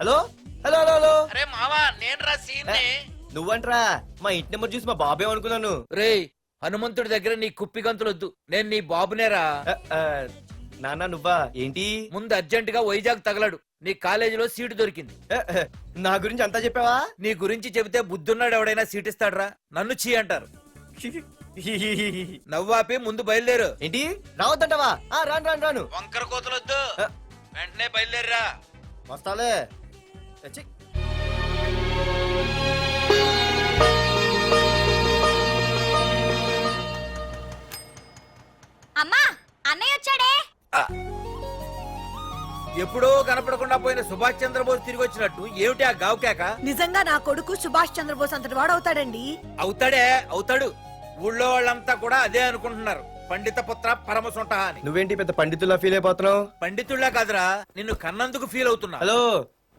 Hello? Hello hello hello? అరే మావా నేను రా సీన్ నువ్వంట్రా మా ఇంటి నెంబర్ చూసి మా బాబే అనుకున్నాను. రే హనుమంతుడి దగ్గర నీ కుప్పి గంతులొద్దు. నేను నీ బాబునేరా. నాన్న నువ్వా? ఏంటి? ముందు అర్జెంట్గా వైజాగ్ తగలడు. నీ కాలేజీలో సీటు దొరికింది. నా గురించి అంతా చెప్పావా? నీ గురించి చెబితే బుద్ధున్నాడు ఎవడైనా సీట్ ఇస్తాడ్రా? నన్ను చీ అంటారు. నవ్వాపి ముందు బయలుదేరు. ఏంటి? రావద్దంటావా? ఆ, రాను రాను రాను. వంకర కోతలొద్దు. వెంటనే బయలుదేరరా. వస్తాలే. అమ్మా అన్నయ్య వచ్చాడే? ఎప్పుడో కనపడకుండా పోయిన సుభాష్ చంద్రబోస్ తిరిగి వచ్చినట్టు ఏమిటి ఆ గావుకేక నిజంగా నా కొడుకు సుభాష్ చంద్రబోస్ అంతటి వాడు అవుతాడండి అవుతాడే అవుతాడు. ఊళ్ళో వాళ్ళంతా కూడా అదే అనుకుంటున్నారు. పండిత పుత్ర పరమసుంట అని నువ్వేంటి పెద్ద పండితుల్లా ఫీల్ అయిపోతున్నావు? పండితుళ్ళ కాదురా నిన్ను కన్నందుకు ఫీల్ అవుతున్నా. హలో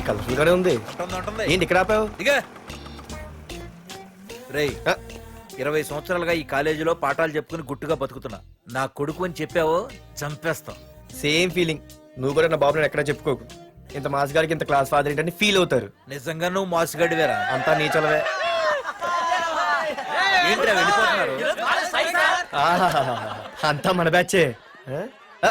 నువ్వురా కలర్ఫుల్ గానే ఉంది. ఉంటుంది, ఉంటుంది. ఏంటి ఇక్కడ ఆపావు? దిగా రేయ్ ఆ, ఇరవై సంవత్సరాలుగా ఈ కాలేజీలో పాఠాలు చెప్పుకుని గుట్టుగా బతుకుతున్నా. నా కొడుకు అని చెప్పావో చంపేస్తాం. Same feeling. నువ్వు కూడా నా బాబు నేను ఎక్కడా చెప్పుకోకు. ఇంత మాస్ గారికి ఇంత క్లాస్ ఫాదర్ ఏంటని ఫీల్ అవుతారు. నిజంగా నువ్వు మోసగాడివేరా అంతా ఏంట్రా వెళ్ళిపోతున్నారు? ఆహాహాహా. అంతా మన బ్యాచే. ఆ? ఆ,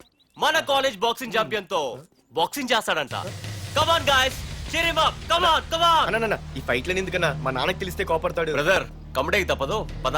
మన కాలేజ్ బాక్సింగ్ ఛాంపియన్తో బాక్సింగ్ చేస్తాడంట. Come on guys cheer him up. Come on come on అన్న, అన్న, ఈ ఫైట్లని ఎందుకన్నా మా నాన్నకి తెలిస్తే కోపడతాడు? బ్రదర్ కమడేకి తప్పదు పద.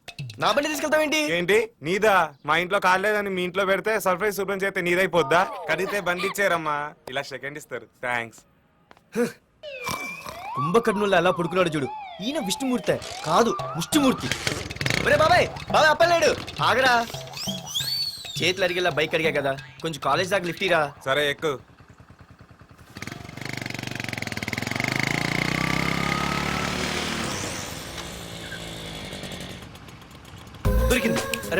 నా బండి తీసుకెళ్తావేంటి ఏంటి? నీదా? మా ఇంట్లో కాలేదని మీ ఇంట్లో పెడితే సర్ప్రైజ్ శుభ్రం చేస్తే నీదైపోద్దా? కడిగితే బండి ఇచ్చారమ్మా. ఇలా సెకండ్ ఇస్తారు. థ్యాంక్స్ కుంభకర్ణుల్లో ఎలా పడుకున్నాడు చూడు. ఈయన విష్ణుమూర్తి. కాదు ముష్టిమూర్తి. ఒరే బాబాయ్ బాబాయ్ అప్పలేడు. ఆగరా. చేతులు అడిగేలా బైక్ అడిగా కదా. కొంచెం కాలేజ్ దాకా లిఫ్ట్ ఇరా. సరే ఎక్కు దొరికింది అరే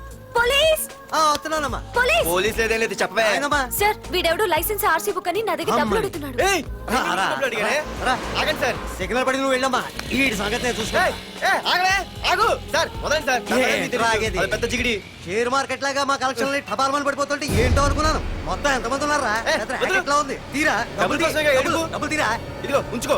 పోలీస్! వస్తున్నానమ్మా. పోలీస్! పోలీస్ లేదేం లేదు చెప్పవే. సార్ వీడెవడో లైసెన్స్ ఆర్సీ బుక్ అని నా దగ్గర డబ్బులు అడుగుతున్నాడు. ఏయ్, రా, నేను రా, డబ్బులు అడిగానే? రా. ఆగండి సార్. సిగ్నల్ పడి నువ్వు వెళ్ళమ్మా. ఈ సంగతి నేను చూసుకో ఆగలే ఆగు. సార్ వదండి సార్. ఆగేది? పెద్ద జిగిడి. షేర్ మార్కెట్ లాగా మా కలెక్షన్ టపాల్మని పడిపోతుంటే ఏంటో అనుకున్నాను. మొత్తం ఎంతమంది ఉన్నారా? ఏ, పెద్ద వదిలు. racket లా ఉంది. తీరా. డబ్బులు. డబ్బులు తీరా. ఇదిగో ఉంచుకో.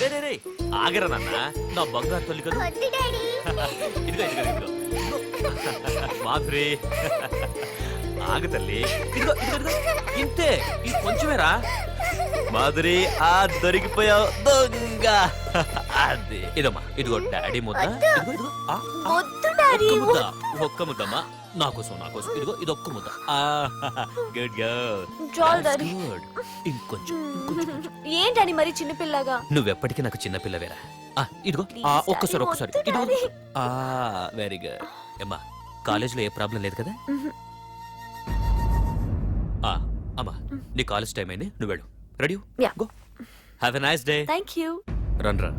రే రే రే. ఆగరా నాన్న. నా బంగారు తల్లి కదా. ఇదిగో ఇదిగో ఇదిగో. మాధురి. ఆగు తల్లి. ఇదిగో ఇదిగో ఇదిగో. ఇంతే. ఇది కొంచెమేరా. మాధురి ఆ దొరికిపోయావు దొంగ. అది. ఇదమ్మా ఇదిగో డాడీ ముద్ద. ఇదిగో ఇదిగో. ఆ, ఆ, ఒక్క ముద్ద ఒక్క ముద్దమ్మా. నా కోసం నా కోసం. ఇదిగో ఇది ఒక్క ముద్ద గుడ్ గర్ల్. చాలు డాడీ. గుడ్ ఇంకొంచెం ఇంకొంచెం ఏంటని మరి చిన్నపిల్లగా? నువ్వెప్పటికీ నాకు చిన్న పిల్లవేరా? ఆ, ఇదిగో ఆ, Please, ఒక్కసారి daddy, ఒక్కసారి. వద్దు, ఇదిగో daddy. ఆ వెరీ గుడ్ అమ్మా కాలేజీలో ఏ ప్రాబ్లం లేదు కదా? ఆ, అమ్మా నీ కాలేజ్ టైం అయింది. నువ్వు వెళ్ళు. Ready Yeah. Go have a nice day thank you run run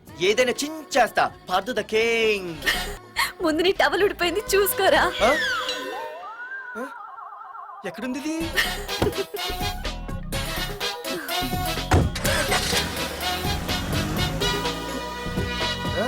ఏదైనా చించేస్తా. పార్దు ద కింగ్ ముందు నీ టవల్ ఉడిపోయింది చూసుకోరా. ఎక్కడుంది ఇది? ఆ?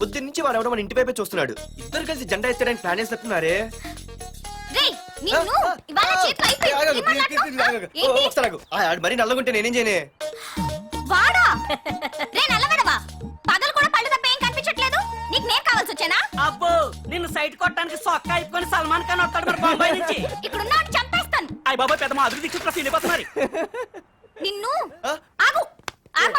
పొద్దున్న నుంచి వాడు ఎవడో మన ఇంటి వైపే చూస్తున్నాడు. ఇద్దరు కలిసి జెండా ఎత్తడానికి ప్లాన్? ఏంటి? మరి నల్లగుంటే నేనేం చేయనే? వాడా? రే నల్లగడవా పగలు కూడా పళ్ళు తప్ప ఏం కనిపించట్లేదు? నీకు నేను కావాల్సి వచ్చానా? అబ్బో నిన్ను సైట్ కొట్టడానికి సొక్క అయిపోయి సల్మాన్ ఖాన్ వస్తాడు మరి బొంబాయి నుంచి. ఇక్కడ ఉన్న చంపేస్తాను. అయ్య బాబా పెద్ద మా అభివృద్ధి చుట్టూ సీనిపోతున్నారు నిన్ను ఆ? ఆగు ఆగు.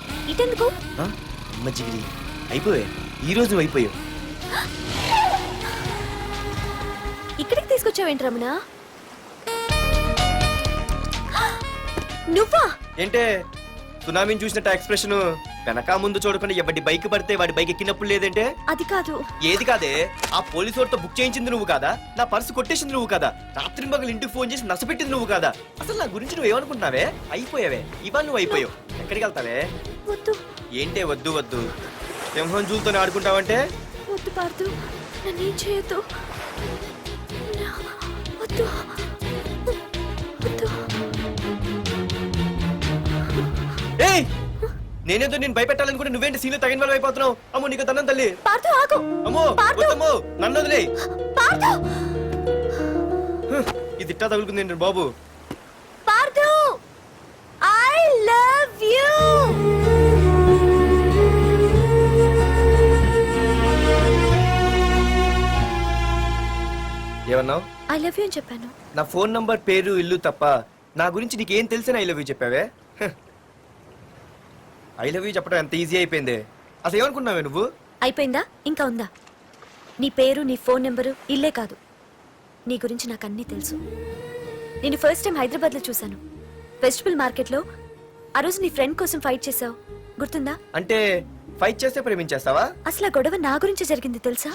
ఇటెందుకు? ఆ? అమ్మ జిగిరి అయిపోయా. ఈ రోజు నువ్వు అయిపోయావు ఇక్కడికి తీసుకొచ్చావేంటి రమణ? నువ్వా? ఏంటే? సునామీని చూసినట్టు ఎక్స్ప్రెషన్? వెనక ముందు చూడకుండా ఎవడి బైక్ పడితే వాడి బైక్ ఎక్కినప్పుడు లేదంటే? అది కాదు. ఏది కాదే? ఆ పోలీసు వాడితో బుక్ చేయించింది నువ్వు కాదా? నా పర్సు కొట్టేసింది నువ్వు కాదా? రాత్రి మగలు ఇంటికి ఫోన్ చేసి నసపెట్టింది నువ్వు కాదా? అసలు నా గురించి నువ్వు ఏమనుకుంటున్నావే అయిపోయావే. ఇవాళ నువ్వు అయిపోయావు. ఎక్కడికి వెళ్తావే? వద్దు. ఏంటే వద్దు వద్దు? సింహం జూలతో ఆడుకుంటావంటే? వద్దు పార్దు నన్నేం చేయొద్దు. నా- వద్దు. వద్దు. ఏయ్! నేనేదో నేను భయపెట్టాలనుకుంటే నువ్వేంటి సీన్లో తగిన వాళ్ళు అయిపోతున్నావు? అమ్మో నీకు తన్నం తల్లి. పార్దు ఆగు. అమ్మో పార్దు. వద్దమ్మో నన్ను వదిలే. పార్దు. ఇది ఇట్టా తగులుకుంది ఏంటి బాబు? పార్దు ఐ లవ్ యూ ఏమన్నావు? ఐ లవ్ యూ అని చెప్పాను. నా ఫోన్ నంబర్ పేరు ఇల్లు తప్ప నా గురించి నీకేం తెలిసిన ఐ లవ్ యూ చెప్పావే? ఐ లవ్ యూ చెప్పడం ఎంత ఈజీ అయిపోయింది. అసలు ఏమనుకున్నావే నువ్వు? అయిపోయిందా? ఇంకా ఉందా? నీ పేరు నీ ఫోన్ నెంబరు ఇల్లే కాదు. నీ గురించి నాకు అన్నీ తెలుసు. నేను ఫస్ట్ టైం హైదరాబాద్లో చూశాను. వెజిటబుల్ మార్కెట్లో ఆ రోజు నీ ఫ్రెండ్ కోసం ఫైట్ చేసావు. గుర్తుందా? అంటే ఫైట్ చేస్తే ప్రేమించేస్తావా? అసలు ఆ గొడవ నా గురించి జరిగింది తెలుసా?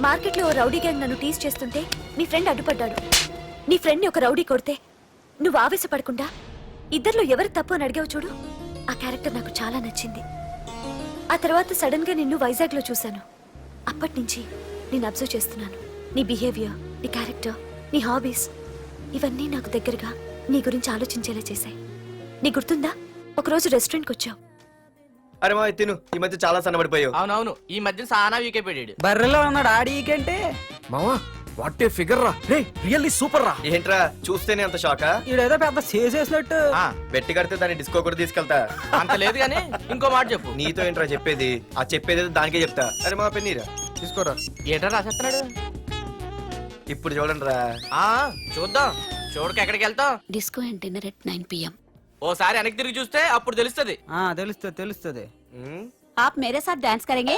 మార్కెట్లో ఓ రౌడీ గ్యాంగ్ నన్ను టీస్ చేస్తుంటే నీ ఫ్రెండ్ అడ్డుపడ్డాడు. నీ ఫ్రెండ్ని ఒక రౌడీ కొడితే నువ్వు ఆవేశపడకుండా ఇద్దరిలో ఎవరు తప్పు అని అడిగావు చూడు? ఆ క్యారెక్టర్ నాకు చాలా నచ్చింది. ఆ తర్వాత సడన్గా నిన్ను వైజాగ్లో చూశాను. అప్పటి నుంచి నేను అబ్జర్వ్ చేస్తున్నాను. నీ బిహేవియర్ నీ క్యారెక్టర్ నీ హాబీస్ ఇవన్నీ నాకు దగ్గరగా నీ గురించి ఆలోచించేలా చేశాయి. నీ గుర్తుందా? ఒకరోజు రెస్టారెంట్కి వచ్చావు. అరే మా తిను. ఈ మధ్య చాలా సన్నబడిపోయావు. అవునవును ఈ మధ్య సానా వీకే పెట్టాడు బర్రెలో ఉన్నాడు ఆడికంటే మావా వాట్ ఏ ఫిగర్ రా. రే రియల్లీ సూపర్ రా. ఏంట్రా చూస్తేనే అంత షాకా? ఈడేదో పెద్ద చేసేసినట్టు. బెట్టి కడితే దాన్ని డిస్కో కూడా తీసుకెళ్తా. అంత లేదు కానీ ఇంకో మాట చెప్పు. నీతో ఏంట్రా చెప్పేది? ఆ చెప్పేది ఏదో దానికే చెప్తా. అరే మా పెన్నీరా? తీసుకోరా. ఏటా రాసేస్తున్నాడు? ఇప్పుడు చూడండి రా ఆ చూద్దాం. చూడక ఎక్కడికి వెళ్తాం? Disco and dinner at nine PM. ఓసారి వెనక్కి తిరిగి చూస్తే అప్పుడు తెలుస్తుంది తెలుస్తుంది తెలుస్తుంది आप मेरे साथ डांस करेंगे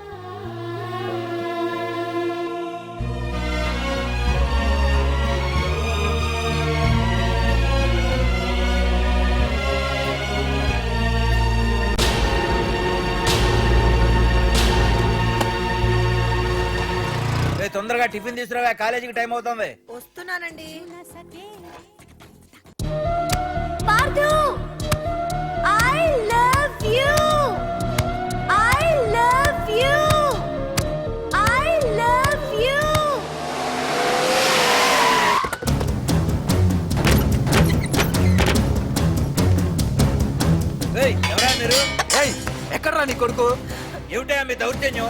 తొందరగా టిఫిన్ తీసుకురావా కాలేజీకి టైం అవుతుంది. వస్తున్నానండి. Pardhu I love you I love you I love you రేయ్, ఎవరా మీరు? ఎక్కడ్రా నీ కొడుకు? ఏమిటయా మీ దౌర్జన్యం?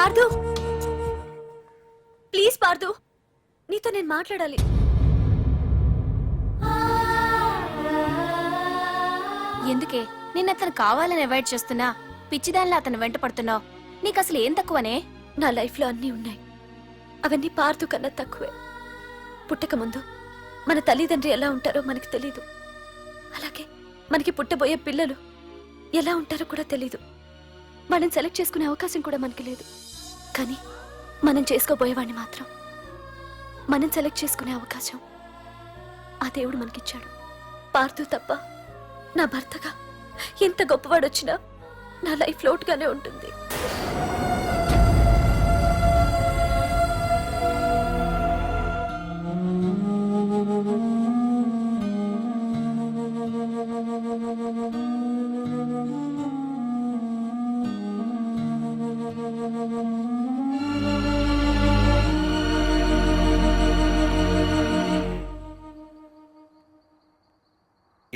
పార్దు! ప్లీజ్ పార్దు! నీతో నేను మాట్లాడాలి. ఎందుకే? నిన్న అతను కావాలని అవాయిడ్ చేస్తున్నా పిచ్చిదానిలా అతను వెంట పడుతున్నావు. నీకు అసలు ఏం తక్కువనే? నా లైఫ్లో అన్నీ ఉన్నాయి. అవన్నీ పార్దు కన్నా తక్కువే. పుట్టక ముందు మన తల్లిదండ్రి ఎలా ఉంటారో మనకి తెలీదు. అలాగే మనకి పుట్టబోయే పిల్లలు ఎలా ఉంటారో కూడా తెలీదు. మనం సెలెక్ట్ చేసుకునే అవకాశం కూడా మనకి లేదు. కానీ మనం చేసుకోబోయేవాడిని మాత్రం. మనం సెలెక్ట్ చేసుకునే అవకాశం ఆ దేవుడు మనకిచ్చాడు. పార్థు తప్ప నా భర్తగా ఎంత గొప్పవాడొచ్చినా నా లైఫ్ లోటుగానే ఉంటుంది.